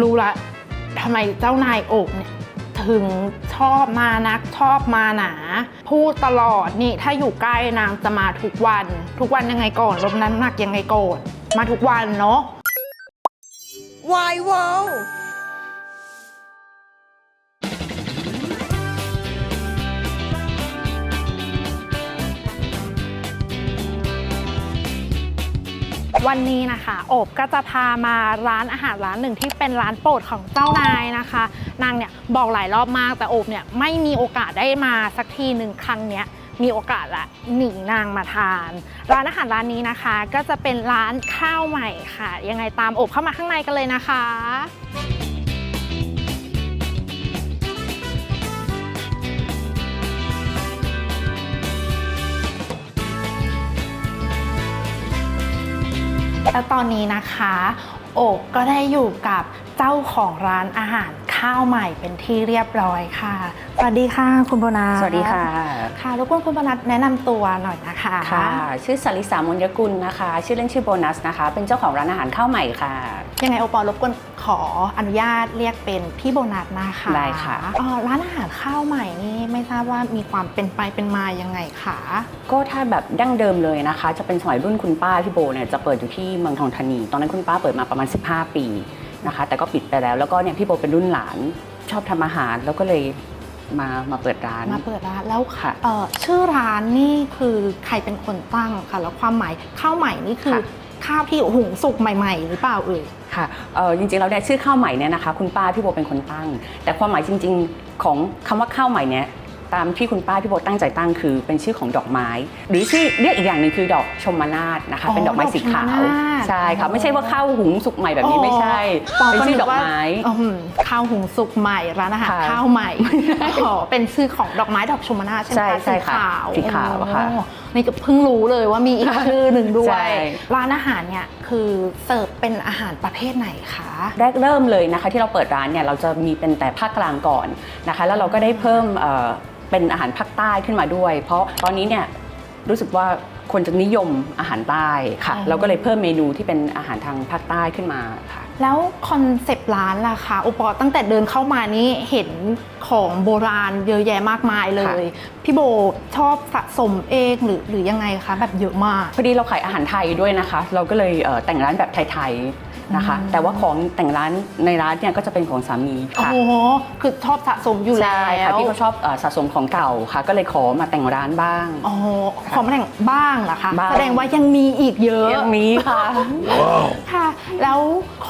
รู้ละทำไมเจ้านายโอบเนี่ยถึงชอบมานักชอบมาหนา พูดตลอดนี่ถ้าอยู่ใกล้นางจะมาทุกวัน ทุกวันยังไงก่อนลดน้ำหนักยังไงก่อนมาทุกวันเนาะ Why wow วั วันนี้นะคะโอบก็จะพามาร้านอาหารร้านหนึ่งที่เป็นร้านโปรดของเจ้านายนะคะ นางเนี่ยบอกหลายรอบมากแต่โอบเนี่ยไม่มีโอกาสได้มาสักทีหนึ่งครั้งเนี้ยมีโอกาสละหนีนางมาทาน ร้านอาหารร้านนี้นะคะ ก็จะเป็นร้านข้าวใหม่ค่ะ ยังไงตามโอบเข้ามาข้างในกันเลยนะคะ และตอนนี้นะคะ โอกก็ได้อยู่กับเจ้าของร้านอาหาร ข้าวใหม่เป็นที่เรียบร้อยค่ะ สวัสดีค่ะคุณโบนัสสวัสดีค่ะ ค่ะรบกวนคุณโบนัสแนะนำตัวหน่อยนะคะค่ะ ชื่อสลิสามนยกุลนะคะ ชื่อเล่นชื่อโบนัสนะคะ เป็นเจ้าของร้านอาหารข้าวใหม่ค่ะ ยังไงโอปอลรบกวนขออนุญาตเรียกเป็นพี่โบนัสนะคะได้ค่ะเอ่อร้านอาหารข้าวใหม่นี่ไม่ทราบว่ามีความเป็นไปเป็นมายังไงคะก็ถ้าแบบดั้งเดิมเลยนะคะ จะเป็นสมัยรุ่นคุณป้าพี่โบเนี่ยจะเปิดอยู่ที่เมืองทองธานี ตอนนั้นคุณป้าเปิดมาประมาณ 15 ปี นะคะ แต่ก็ปิดไปแล้ว แล้วก็เนี่ยพี่โบเป็นรุ่นหลานชอบทำอาหาร แล้วก็เลยมามาเปิดร้าน มาเปิดร้านแล้วค่ะเอ่อชื่อร้านนี่คือใครเป็นคนตั้งคะแล้วความหมายข้าวใหม่นี่คือค่ะ ข้าวที่หุงสุกใหม่ ๆ หรือเปล่าเอ่ย ค่ะเอ่อจริงๆแล้วเนี่ยชื่อข้าวใหม่เนี่ยนะคะ คุณป้าพี่โบเป็นคนตั้ง แต่ความหมายจริง ๆ ของคำว่าข้าวใหม่เนี่ย ตามที่คุณป้าพี่โบตั้งใจตั้งคือเป็นชื่อของดอกไม้ หรือชื่อเรียกอีกอย่างหนึ่งคือดอกชมนาทนะคะ อ๋อเป็นดอกไม้สีขาวดอกชมนาทใช่ค่ะอ๋อไม่ใช่ว่าข้าวหุงสุกใหม่แบบนี้ไม่ใช่ปเป็นชื่อดอกไม้อืมข้าวหุงสุกใหม่ร้านอาหารค่ะข้าวใหม่อ๋อเป็นชื่อของดอกไม้ดอกชมนาใช่ไหมใช่คะใช่ค่ะขาวสีขาวค่ะอ๋อนี่ก็เพิ่งรู้เลยว่ามีอีกชื่อหนึ่งด้วใช่ ย ร้านอาหารเนี่ยคือเสิร์ฟเป็นอาหารประเภทไหนคะ แรกเริ่มเลยนะคะที่เราเปิดร้านเนี่ยเราจะมีเป็นแต่ภาคกลางก่อนนะคะ แล้วเราก็ได้เพิ่มเอ่อ เป็นอาหารภาคใต้ขึ้นมาด้วย เพราะตอนนี้เนี่ยรู้สึกว่าคนจะนิยมอาหารใต้ค่ะอ๋อเราก็เลยเพิ่มเมนูที่เป็นอาหารทางภาคใต้ขึ้นมาค่ะ แล้วคอนเซปต์ร้านล่ะคะอุปกรณ์ตั้งแต่เดินเข้ามานี่เห็นของโบราณเยอะแยะมากมายเลย พี่โบชอบสะสมเองหรือหรือยังไงคะ แบบเยอะมากพอดีเราขายอาหารไทยด้วยนะคะ เราก็เลยเอ่อแต่งร้านแบบไทยๆนะคะอืมแต่ว่าของแต่งร้านในร้านเนี่ยก็จะเป็นของสามีโอ้ค่ะโหคือชอบสะสมอยู่แล้ใช่ค่ะวพี่เขาชอบเอ่อสะสมของเก่าค่ะ ก็เลยขอมาแต่งร้านบ้างอ๋อของแต่งบ้างเหรอคะบ้างแสดงว่ายังมีอีกเยอะยังมีค่ะค่ะ แล้ว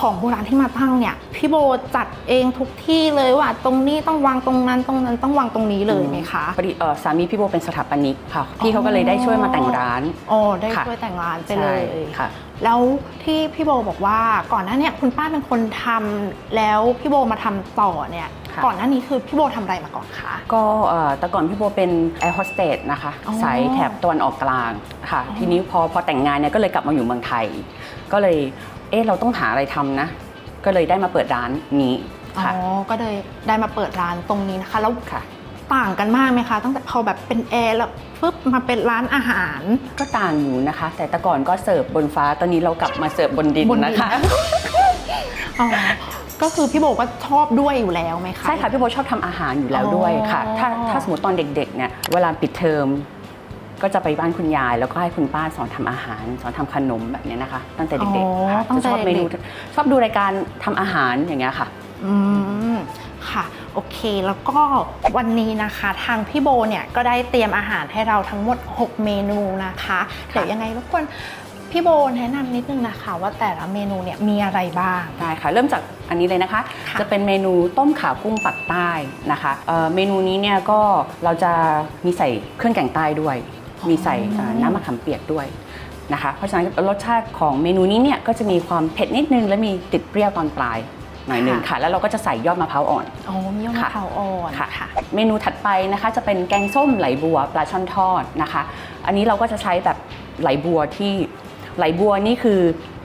ของโบราณที่มาตั้งเนี่ยพี่โบจัดเองทุกที่เลยว่าตรงนี้ต้องวางตรงนั้นตรงนั้นต้องวางตรงนี้เลยไหมคะพอดีเอ่อสามีพี่โบเป็นสถาปนิกค่ะพี่เขาก็เลยได้ช่วยมาแต่งร้านอ๋อได้ค่ะช่วยแต่งร้านไปเลยใช่ค่ะ แล้วที่พี่โบบอกว่าก่อนหน้าเนี่ยคุณป้าเป็นคนทำแล้วพี่โบมาทำต่อเนี่ย ค่ะ ก่อนหน้านี้คือพี่โบทำอะไรมาก่อนคะ ก็เอ่อแต่ก่อนพี่โบเป็นแอร์โฮสเตสนะคะอ๋อสายแถบตะวันออกกลางค่ะอ๋อทีนี้พอพอแต่งงานเนี่ยก็เลยกลับมาอยู่เมืองไทย ก็เลย เอ๊ะเราต้องหาอะไรทำนะ ก็เลยได้มาเปิดร้านนี้อ๋อค่ะก็เลยได้มาเปิดร้านตรงนี้นะคะ แล้วค่ะ ต่างกันมากไหมคะ ตั้งแต่พอแบบเป็นแอร์แล้วฟึบมาเป็นร้านอาหาร ก็ต่างอยู่นะคะ แต่แต่ก่อนก็เสิร์ฟบนฟ้าตอนนี้เรากลับมาเสิร์ฟบนดินบนดิน นะคะ อ๋อก็คือพี่โบก็ชอบด้วยอยู่แล้วไหมคะ ใช่ค่ะพี่โบชอบทำอาหารอยู่แล้วด้วยค่ะ อ๋อถ้าถ้าสมมติตอนเด็กๆเนี่ยเวลาปิดเทอม ก็จะไปบ้านคุณยาย แล้วก็ให้คุณป้าสอนทำอาหาร สอนทำขนมแบบเนี้ยนะคะ ตั้งแต่เด็กๆค่ะตั้งจะแต่ชอบเมนูเด็กชอบดูรายการทำอาหารอย่างเงี้ยค่ะ อืมค่ะโอเค แล้วก็วันนี้นะคะทางพี่โบเนี่ยก็ได้เตรียมอาหารให้เราทั้งหมด 6 เมนูนะคะเดี๋ยวยังไงรบกวนพี่โบแนะนำนิดนึงนะคะ ว่าแต่ละเมนูเนี่ยมีอะไรบ้างได้ค่ะ เริ่มจากอันนี้เลยนะคะค่ะจะเป็นเมนูต้มขากุ้งปักใต้นะคะเอ่อเมนูนี้เนี่ยก็เราจะมีใส่เครื่องแกงใต้ด้วย มีใส่เอ่อน้ำมะขามเปียกด้วยนะคะ เพราะฉะนั้นรสชาติของเมนูนี้เนี่ยก็จะมีความเผ็ดนิดนึงและมีติดเปรี้ยวตอนปลายหน่อยหนึ่งค่ะ แล้วเราก็จะใส่ยอดมะพร้าวอ่อนอ๋อมียอดมะค่ะพร้าวอ่อนค่ะค่ะ เมนูถัดไปนะคะจะเป็นแกงส้มไหลบัวปลาช่อนทอดนะคะ อันนี้เราก็จะใช้แบบไหลบัวที่ไหลบัวนี่คือ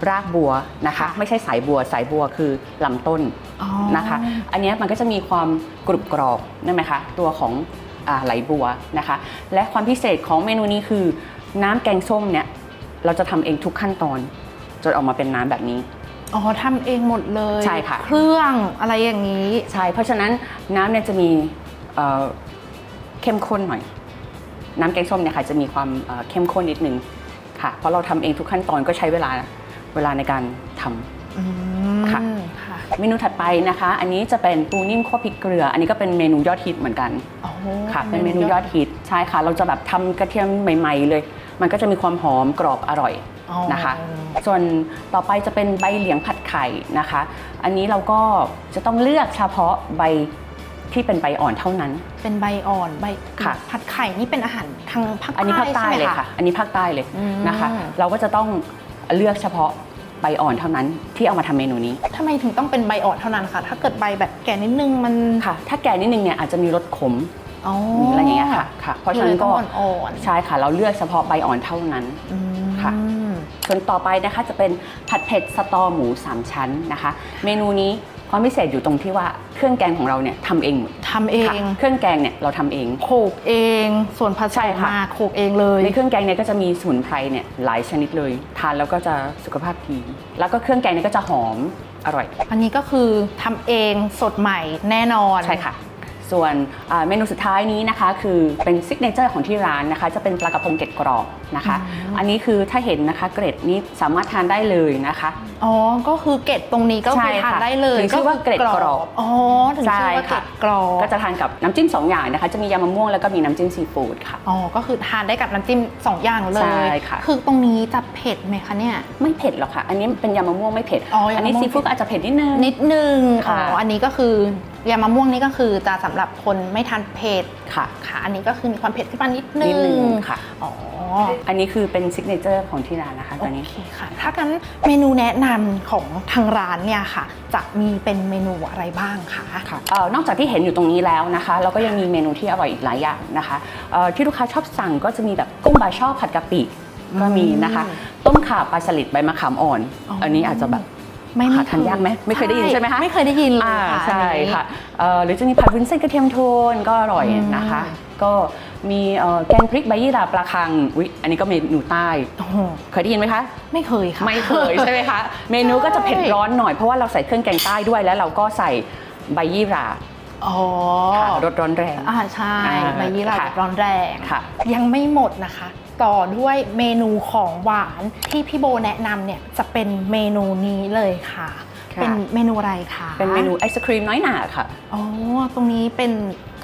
รากบัวนะคะค่ะไม่ใช่สายบัวสายบัวคือลำต้นอ๋อนะคะ อันเนี้ยมันก็จะมีความกรุบกรอบนั่นไหมคะตัวของอ่า ไหลบัวนะคะ และความพิเศษของเมนูนี้คือ น้ำแกงส้มเนี่ยเราจะทำเองทุกขั้นตอนจนออกมาเป็นน้ำแบบนี้อ๋อทำเองหมดเลยใช่ค่ะ เครื่องอะไรอย่างนี้ใช่เพราะฉะนั้นน้ำเนี่ยจะมีเอ่อเข้มข้นหน่อย น้ำแกงส้มเนี่ยค่ะจะมีความเอ่อเข้มข้นนิดนึงค่ะ เพราะเราทำเองทุกขั้นตอนก็ใช้เวลาเวลาในการทำอืมค่ะค่ะ เมนูถัดไปนะคะ อันนี้จะเป็นปูนิ่มคั่วพริกเกลือ อันนี้ก็เป็นเมนูยอดฮิตเหมือนกันอ๋อค่ะ เป็นเมนูยอดฮิตใช่ค่ะ เราจะแบบทำกระเทียมใหม่ ๆ เลย มันก็จะมีความหอมกรอบอร่อยอ๋อนะคะ ส่วนต่อไปจะเป็นใบเหลียงผัดไข่นะคะ อันนี้เราก็จะต้องเลือกเฉพาะใบที่เป็นใบอ่อนเท่านั้น เป็นใบอ่อนใบค่ะผัดไข่นี่เป็นอาหารทางภาคอันนี้ภาคใต้ช่ไหมเลยค่ะ อันนี้ภาคใต้เลยอืมนะคะ เราก็จะต้องเลือกเฉพาะ ใบอ่อนเท่านั้นที่เอามาทำเมนูนี้ ทำไมถึงต้องเป็นใบอ่อนเท่านั้นคะ ถ้าเกิดใบแบบแก่นิดนึงมันค่ะ ถ้าแก่นิดนึงเนี่ยอาจจะมีรสขมอ๋อหรืออะไรอย่างเงี้ยค่ะค่ะ เพราะฉะนั้นก็เลยต้องอ่อนๆ ใช่ค่ะ เราเลือกเฉพาะใบอ่อนเท่านั้น อืมค่ะ ส่วนต่อไปนะคะจะเป็นผัดเผ็ดสตอหมู 3 ชั้นนะคะ เมนูนี้ ความพิเศษอยู่ตรงที่ว่าเครื่องแกงของเราเนี่ยทำเองหมดทำเองค่ะเครื่องแกงเนี่ยเราทำเอง โขกเอง ส่วนผสใช่มค่ะ มาโขกเองเลยในเครื่องแกงเนี่ยก็จะมีสมุนไพรเนี่ยหลายชนิดเลย ทานแล้วก็จะสุขภาพดี แล้วก็เครื่องแกงเนี่ยก็จะหอมอร่อย อันนี้ก็คือทำเองสดใหม่แน่นอน ใช่ค่ะ ส่วนอ่าเมนูสุดท้ายนี้นะคะ คือเป็นซิกเนเจอร์ของที่ร้านนะคะ จะเป็นปลากระพงเกล็ดกรอบนะคะ อันนี้คือถ้าเห็นนะคะเกร็ดนี้สามารถทานได้เลยนะคะ อ๋อ ก็คือเกล็ดตรงนี้ก็ใช่คือทานค่ะได้เลยถึงชื่อว่าเกล็ดกรอบ อ๋อ ถึงชื่อว่าเกล็ดกรอบ ก็จะทานกับน้ำจิ้มสองอย่างนะคะ จะมียำมะม่วงแล้วก็มีน้ำจิ้มซีฟู้ดค่ะ อ๋อ ก็คือทานได้กับน้ำจิ้มสองอย่างเลย ใช่ค่ะ คือตรงนี้จะเผ็ดไหมคะเนี่ย ไม่เผ็ดหรอกค่ะ อันนี้เป็นยำมะม่วงไม่เผ็ดอ๋อยำมะม่วงอันนี้ซีฟู้ดก็อาจจะเผ็ดนิดนึง นิดนึง อ๋อค่ะอันนี้ก็คือ ยำมะม่วงนี่ก็คือจะสำหรับคนไม่ทานเผ็ดค่ะค่ะ อันนี้ก็คือมีความเผ็ดขึ้นมานิดนึนิดนึงงค่ะอ๋ออันนี้คือเป็นซิกเนเจอร์ของที่ร้านนะคะตอนนี้โอเคค่ะถ้ากันเมนูแนะนำของทางร้านเนี่ยค่ะ จะมีเป็นเมนูอะไรบ้างคะค่ะเอ่อนอกจากที่เห็นอยู่ตรงนี้แล้วนะคะ เราก็ยังมีเมนูที่อร่อยอีกหลายอย่างนะคะเอ่อที่ลูกค้าชอบสั่งก็จะมีแบบกุ้งบาช่อผัดกะปิก็มีนะคะ ต้มข่าปลาสลิดใบมะขามอ่อน อันนี้อาจจะแบบ ไม่หาทานยากไหมไม่เคยได้ยินใช่ไหมคะไม่เคยได้ยินเลยอ่าค่ะใช่อันนี้ ค่ะเอ่อหรือจะมีผัดวุ้นเส้นกระเทียมโทนก็อร่อยอืมนะคะก็มีเอ่อแกงพริกใบยี่หร่าปลาคังอุ๊ยอันนี้ก็เมนูใต้ โอ้โหเคยได้ยินไหมคะ ไม่เคยค่ะ ไม่เคย ใช่ไหมคะ เมนูก็จะเผ็ดร้อนหน่อยเพราะว่าเราใส่เครื่องแกงใต้ด้วยแล้วเราก็ใส่ใบยี่หร่าอ๋อค่ะรสร้อนแรง อ่าใช่อ่าใบยี่หร่าค่ะ แบบร้อนแรง ค่ะ ยังไม่หมดนะคะ ต่อด้วยเมนูของหวานที่พี่โบแนะนำเนี่ยจะเป็นเมนูนี้เลยค่ะ ค่ะ เป็นเมนูอะไรคะเป็นเมนูไอศครีมน้อยหนาค่ะ อ๋อตรงนี้เป็น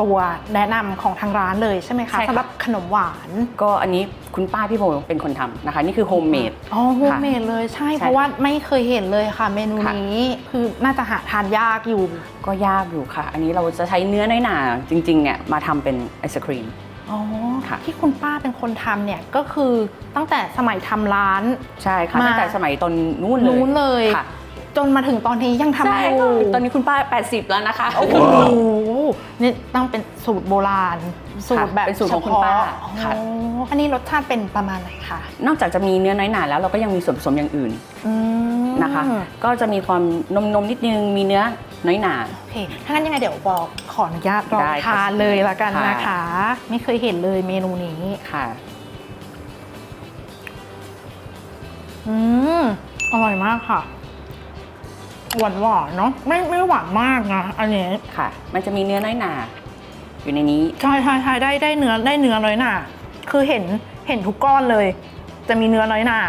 ตัวแนะนำของทางร้านเลยใช่ไหมคะใช่ค่ะ สำหรับขนมหวานก็อันนี้คุณป้าพี่โบเป็นคนทำนะคะ นี่คือโฮมเมด อ๋อโฮมเมดเลยใช่ใช่เพราะว่าไม่เคยเห็นเลยค่ะ เมนูค่ะ นี้คือน่าจะหาทานยากอยู่ ก็ยากอยู่ค่ะ อันนี้เราจะใช้เนื้อน้อยหนาจริงๆเนี่ยมาทำเป็นไอศครีม อ๋อค่ะที่คุณป้าเป็นคนทำเนี่ยก็คือตั้งแต่สมัยทำร้าน ใช่ค่ะมา ตั้งแต่สมัยตอนนู้นเลยนู้นเลย ค่ะจนมาถึงตอนนี้ยังทำใช่อค่ะยู่ตอนนี้คุณป้า 80 แล้วนะคะ โอ้โหนี่ต้องเป็นสูตรโบราณ สูตรแบบเป็นสูตรของคุณป้าเฉพะค่ะ อ๋ออันนี้รสชาติเป็นประมาณไหนคะนอกจากจะมีเนื้อน้อยหนาแล้วเราก็ยังมีส่วนผสมอย่างอื่นอืม นะคะ ก็จะมีความนมนมๆนิดนึงมีเนื้อ น้อยหนา โอเค ถ้างั้นยังไงเดี๋ยวบอกขออนุญาตลองได้ค่ะทานเลยละกันค่ะ นะคะ ไม่เคยเห็นเลยเมนูนี้ ค่ะ อืม อร่อยมากค่ะ หวานหวานๆเนาะ ไม่ไม่หวานมากนะ อันนี้ ค่ะ มันจะมีเนื้อน้อยหนา อยู่ในนี้ ใช่ใช่ใช่ได้ได้เนื้อได้เนื้อน้อยหน่าคือเห็นเห็นทุกก้อนเลย จะมีเนื้อน้อยหน่า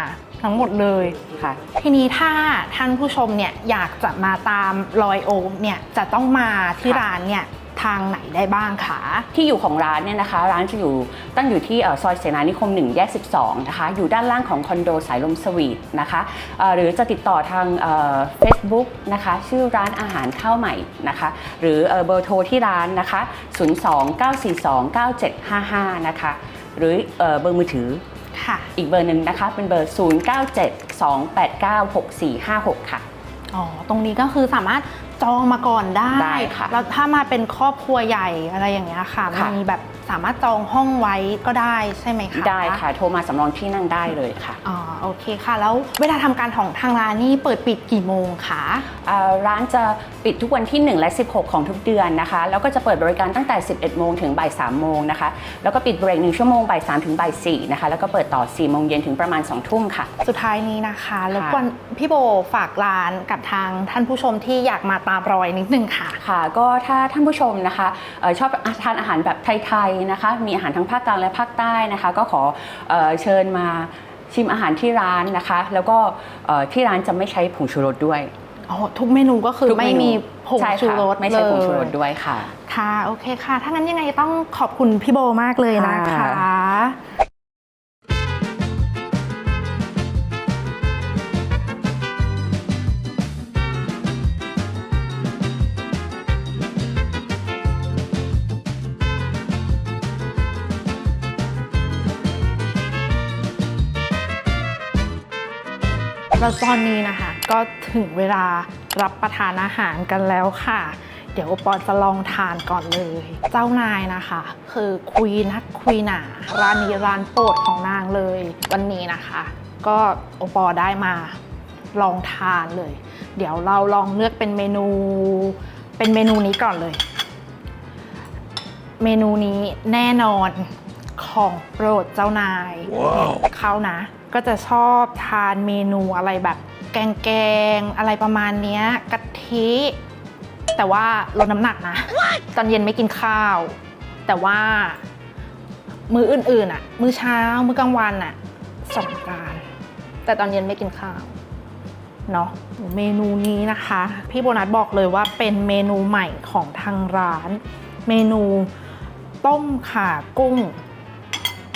ทั้งหมดเลยค่ะ ทีนี้ถ้าท่านผู้ชมเนี่ยอยากจะมาตามรอยโอมเนี่ยจะต้องมาที่ค่ะร้านเนี่ยทางไหนได้บ้างคะ ที่อยู่ของร้านเนี่ยนะคะ ร้านจะอยู่ตั้งอยู่ที่เอ่อซอยเสนานิคม 1 แยก 12 นะคะ อยู่ด้านล่างของคอนโดสายลมสวีทนะคะเอ่อหรือจะติดต่อทางเฟซบุ๊กนะคะ ชื่อร้านอาหารข้าวใหม่นะคะ หรือเอ่อเบอร์โทรที่ร้านนะคะ 029429755 นะคะ หรือเอ่อเบอร์มือถือค่ะ อีกเบอร์หนึ่งนะคะเป็นเบอร์ 0972896456 ค่ะ อ๋อ ตรงนี้ก็คือสามารถ จองมาก่อนได้ได้ค่ะแล้วถ้ามาเป็นครอบครัวใหญ่อะไรอย่างเงี้ยค่ะค่ะ มีแบบสามารถจองห้องไว้ก็ได้ใช่ไหมคะได้ค่ะ โทรมาสำรองที่นั่งได้เลยค่ะอ๋อโอเคค่ะ แล้วเวลาทำการของทางร้านนี่เปิดปิดกี่โมงคะ อ่าร้านจะปิดทุกวันที่ 1 และ 16 ของทุกเดือนนะคะ แล้วก็จะเปิดบริการตั้งแต่ 11 โมงถึงบ่าย 3 โมงนะคะ แล้วก็ปิดเบรก1ชั่วโมงบ่าย 3 ถึงบ่าย 4 นะคะ แล้วก็เปิดต่อ 4 โมงเย็นถึงประมาณ 2 ทุ่มค่ะ สุดท้ายนี้นะคะรบกวนพี่โบฝากร้านกับทางท่านผู้ชมที่อยากมาตามรอยนิดนึงค่ะค่ะ ก็ถ้าท่านผู้ชมนะคะเอ่อชอบทานอาหารแบบไทยๆนะคะ มีอาหารทั้งภาคกลางและภาคใต้นะคะ ก็ขอเอ่อเชิญมาชิมอาหารที่ร้านนะคะ แล้วก็เอ่อที่ร้านจะไม่ใช้ผงชูรสด้วยอ๋อทุกเมนูก็คือทุกไม่เนูมีผงใช่ชูค่ะรสไม่ใช้ผงชูรสเลยด้วยค่ะ ค่ะ โอเคค่ะ ถ้างั้นยังไงต้องขอบคุณพี่โบมากเลยนะคะ แล้วตอนนี้นะคะ ก็ถึงเวลารับประทานอาหารกันแล้วค่ะ เดี๋ยวปอนจะลองทานก่อนเลย เจ้านายนะคะ คือคุยนักคุยหนาร้านนี้ร้านโปรดของนางเลย วันนี้นะคะ ก็โอปอได้มาลองทานเลย เดี๋ยวเราลองเลือกเป็นเมนู เป็นเมนูนี้ก่อนเลย เมนูนี้แน่นอนของโปรดเจ้านายเขานะ ก็จะชอบทานเมนูอะไรแบบแกงๆอะไรประมาณเนี้ยกะทิ แต่ว่าลดน้ำหนักนะ ตอนเย็นไม่กินข้าว แต่ว่า มื้ออื่นๆอะ มื้อเช้า มื้อกลางวันอะสงกรารแต่ตอนเย็นไม่กินข้าวเนาะเมนูนี้นะคะ พี่โบนัสบอกเลยว่าเป็นเมนูใหม่ของทางร้าน เมนูต้มข่ากุ้ง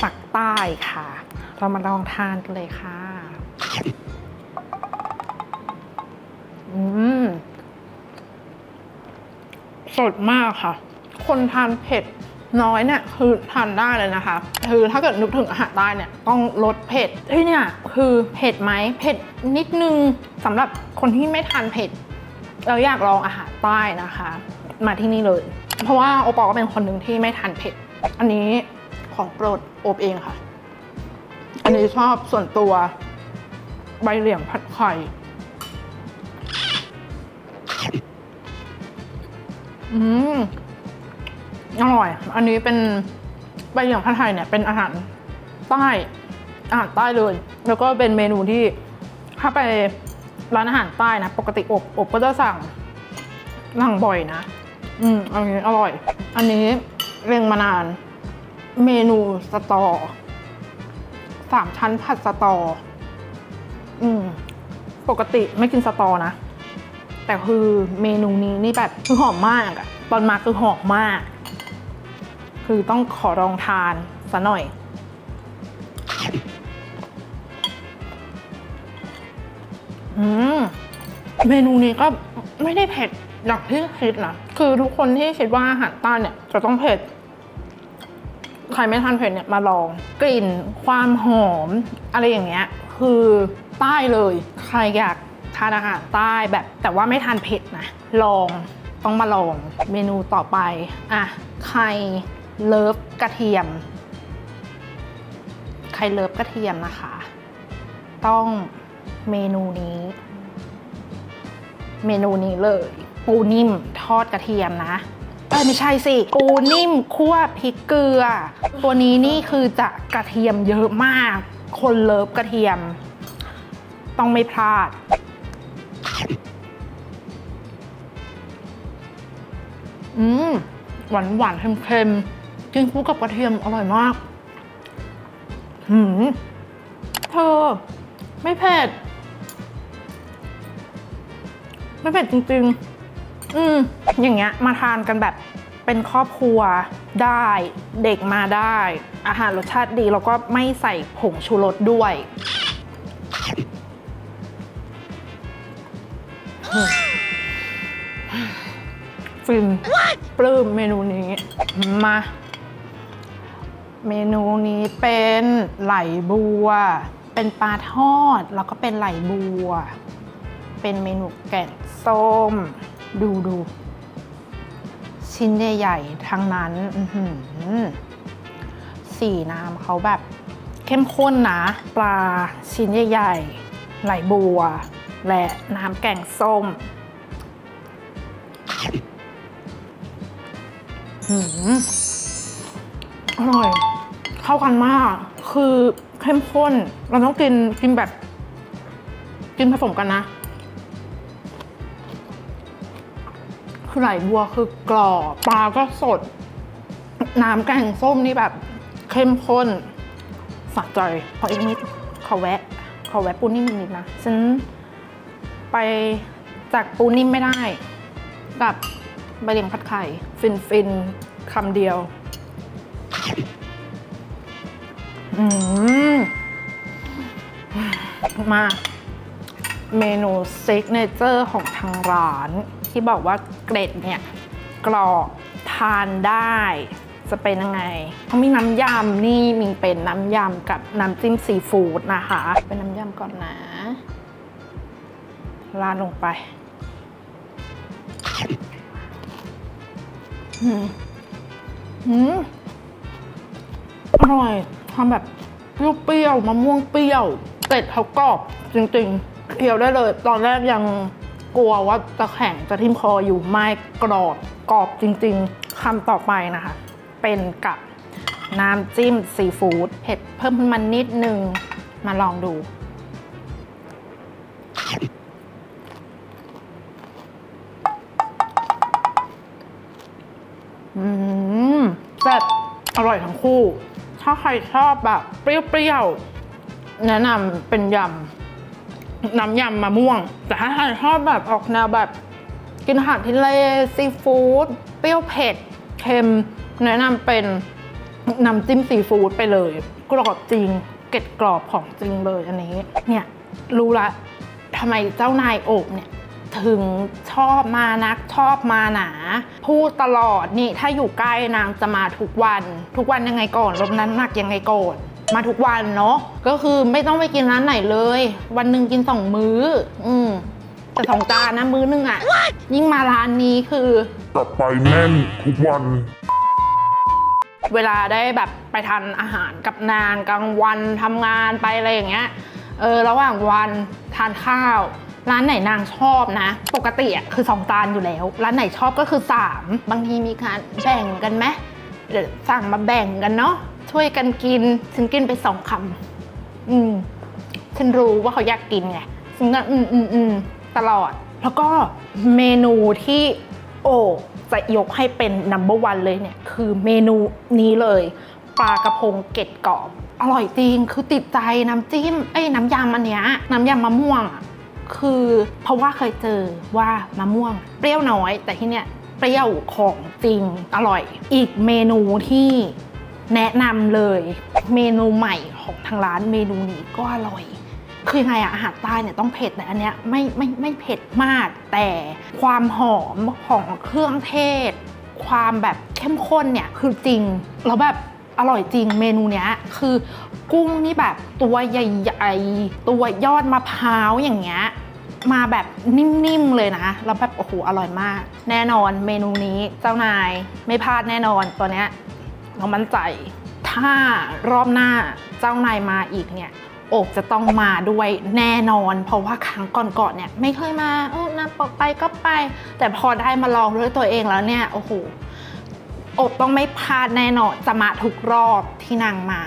ปักใต้ค่ะ เรามาลองทานกันเลยค่ะ อืม สดมากค่ะ คนทานเผ็ดน้อยเนี่ยคือทานได้เลยนะคะ คือถ้าเกิดนึกถึงอาหารใต้เนี่ยต้องลดเผ็ดที่เนี่ยคือเผ็ดไหมเผ็ดนิดนึงสำหรับคนที่ไม่ทานเผ็ดเราอยากลองอาหารใต้นะคะ มาที่นี่เลย เพราะว่าโอปอก็เป็นคนหนึ่งที่ไม่ทานเผ็ด อันนี้ของโปรดโอบเองค่ะ อันนี้ชอบส่วนตัว ใบเหลียงผัดไข่อืมอร่อย อันนี้เป็นใบเหลียงผัดไทยเนี่ยเป็นอาหารใต้อาหารใต้เลย แล้วก็เป็นเมนูที่ถ้าไปร้านอาหารใต้นะ ปกติอบอบก็จะสั่งสั่งบ่อยนะ อืมอันนี้อร่อย อันนี้เรียงมานาน เมนูสตอ สามชั้นผัดสตอ อืม ปกติไม่กินสตอนะ แต่คือเมนูนี้นี่แบบคือหอมมากอะตอนมาคือหอมมาก คือต้องขอลองทานซะหน่อย อืม เมนูนี้ก็ไม่ได้เผ็ดอย่างที่คิดนะ คือทุกคนที่คิดว่าอาหารใต้เนี่ย จะต้องเผ็ดใครไม่ทานเผ็ดเนี่ยมาลอง กลิ่น ความหอม อะไรอย่างเงี้ย คือใต้เลย ใครอยากทานอาหารใต้แบบ แต่ว่าไม่ทานเผ็ดนะ ลอง ต้องมาลอง เมนูต่อไป อะ ไข่เลิฟกระเทียม ไข่เลิฟกระเทียมนะคะ ต้องเมนูนี้ เมนูนี้เลย ปูนิ่มทอดกระเทียมนะ เอ้ยไม่ใช่สิ ปูนิ่มคั่วพริกเกลือ ตัวนี้นี่คือจะกระเทียมเยอะมาก คนเลิฟกระเทียม ต้องไม่พลาด อืม หวานหวานๆเค็มๆกินคู่กับกระเทียมอร่อยมากหืมเธอ ไม่เผ็ด ไม่เผ็ดจริงๆ อืมอย่างเงี้ยมาทานกันแบบเป็นครอบครัวได้ เด็กมาได้ อาหารรสชาติดีแล้วก็ไม่ใส่ผงชูรสด้วย ฟินปลื้มเมนูนี้ มา เมนูนี้เป็นไหลบัว เป็นปลาทอด แล้วก็เป็นไหลบัว เป็นเมนูแกงส้ม ดูดู ชิ้นใหญ่ๆทั้งนั้นสีน้ำเขาแบบ เข้มข้นนะ ปลาชิ้นใหญ่ๆ ไหลบัว และน้ำแกงส้มอร่อย เข้ากันมาก คือเข้มข้น เราต้องกินกินแบบ กินผสมกันนะ ไหลบัวคือกรอบปลาก็สด น้ำแกงส้มนี่แบบเข้มข้นสะใจขออีกนิดขอแวะขอแวะปูนิ่มนิดนะฉันไปจากปูนิ่มไม่ได้ กับใบเหลียงผัดไข่ ฟินฟินๆคำเดียว อืมมาเมนูซิกเนเจอร์ของทางร้าน ที่บอกว่าเกร็ดเนี่ยกรอบทานได้ จะเป็นยังไงเขามีน้ำยำนี่มีเป็นน้ำยำกับน้ำจิ้มซีฟู้ดนะคะ เป็นน้ำยำก่อนนะราดลงไปอืมอืมอร่อยทำแบบเปรี้ยวมะม่วงเปรี้ยวเกล็ดเขากรอบจริงๆเคี้ยวได้เลย ตอนแรกยัง กลัวว่าจะแข็งจะทิ่มคออยู่ไม่กรอบกรอบจริง ๆคำต่อไปนะคะ เป็นกับน้ำจิ้มซีฟู้ดเผ็ดเพิ่มขึ้นมานิดนึง มาลองดู อืมแบบอร่อยทั้งคู่ ถ้าใครชอบแบบ เปรี้ยวๆ แนะนำเป็นยำ น้ำยำมะม่วง แต่ถ้าใครชอบแบบออกแนวแบบกินอาหารทะเลซีฟู้ดเปรี้ยวเผ็ดเค็มแนะนำเป็นน้ำจิ้มซีฟู้ดไปเลย กรอบจริง เกล็ดกรอบของจริงเลยอันนี้ เนี่ยรู้ละทำไมเจ้านายโอบเนี่ยถึงชอบมานักชอบมาหนา พูดตลอดนี่ถ้าอยู่ใกล้นางจะมาทุกวัน ทุกวันยังไงก่อนลดน้ำหนักยังไงก่อน มาทุกวันเนาะก็คือไม่ต้องไปกินร้านไหนเลย วันหนึ่งกินสองมื้อ อืมแต่สองจานนะมื้อนึงอะ่ะ ยิ่งมาร้านนี้คือ จัดไปแน่นทุกวัน เวลาได้แบบไปทานอาหารกับนางกลางวันทำงานไปอะไรอย่างเงี้ยเออระหว่างวันทานข้าว ร้านไหนนางชอบนะ ปกติอะคือสองจานอยู่แล้ว ร้านไหนชอบก็คือสามบางทีมีการแบ่งกันไหมเดี๋ยวสั่งมาแบ่งกันเนาะ ช่วยกันกิน ฉันกินไปสองคำอืม ฉันรู้ว่าเขาอยากกินไงฉันก็อืมอืมอืมตลอด แล้วก็เมนูที่โอ้จะยกให้เป็น number one เลยเนี่ย คือเมนูนี้เลยปลากระพงเกล็ดกรอบ อร่อยจริง คือติดใจน้ำจิ้มไอ้น้ำยำอันเนี้ยน้ำยำมะม่วง คือเพราะว่าเคยเจอว่ามะม่วง เปรี้ยวน้อย แต่ที่เนี่ยเปรี้ยวของจริงอร่อย อีกเมนูที่ แนะนำเลยเมนูใหม่ของทางร้านเมนูนี้ก็อร่อย คือไงอะอาหารใต้เนี่ยต้องเผ็ดแต่อันเนี้ยไม่ไม่ไม่เผ็ดมาก แต่ความหอมของเครื่องเทศ ความแบบเข้มข้นเนี่ยคือจริงแล้วแบบอร่อยจริงเมนูเนี้ยคือกุ้งนี่แบบตัวใหญ่ๆ ตัวยอดมะพร้าวอย่างเงี้ยมาแบบนิ่มๆเลยนะ แล้วแบบโอ้โหอร่อยมาก แน่นอนเมนูนี้เจ้านายไม่พลาดแน่นอนตัวเนี้ย เรามั่นใจ ถ้ารอบหน้าเจ้านายมาอีกเนี่ยโอบจะต้องมาด้วยแน่นอน เพราะว่าครั้งก่อนๆเนี่ยไม่เคยมาเออนะไปก็ไป แต่พอได้มาลองด้วยตัวเองแล้วเนี่ยโอ้โหอบต้องไม่พลาดแน่นอนจะมาทุกรอบที่นางมา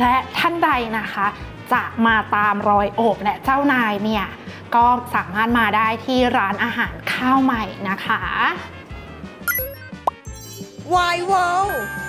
และท่านใดนะคะ จะมาตามรอยโอบและเจ้านายเนี่ยก็สามารถมาได้ที่ร้านอาหารข้าวใหม่นะคะ Why, whoa!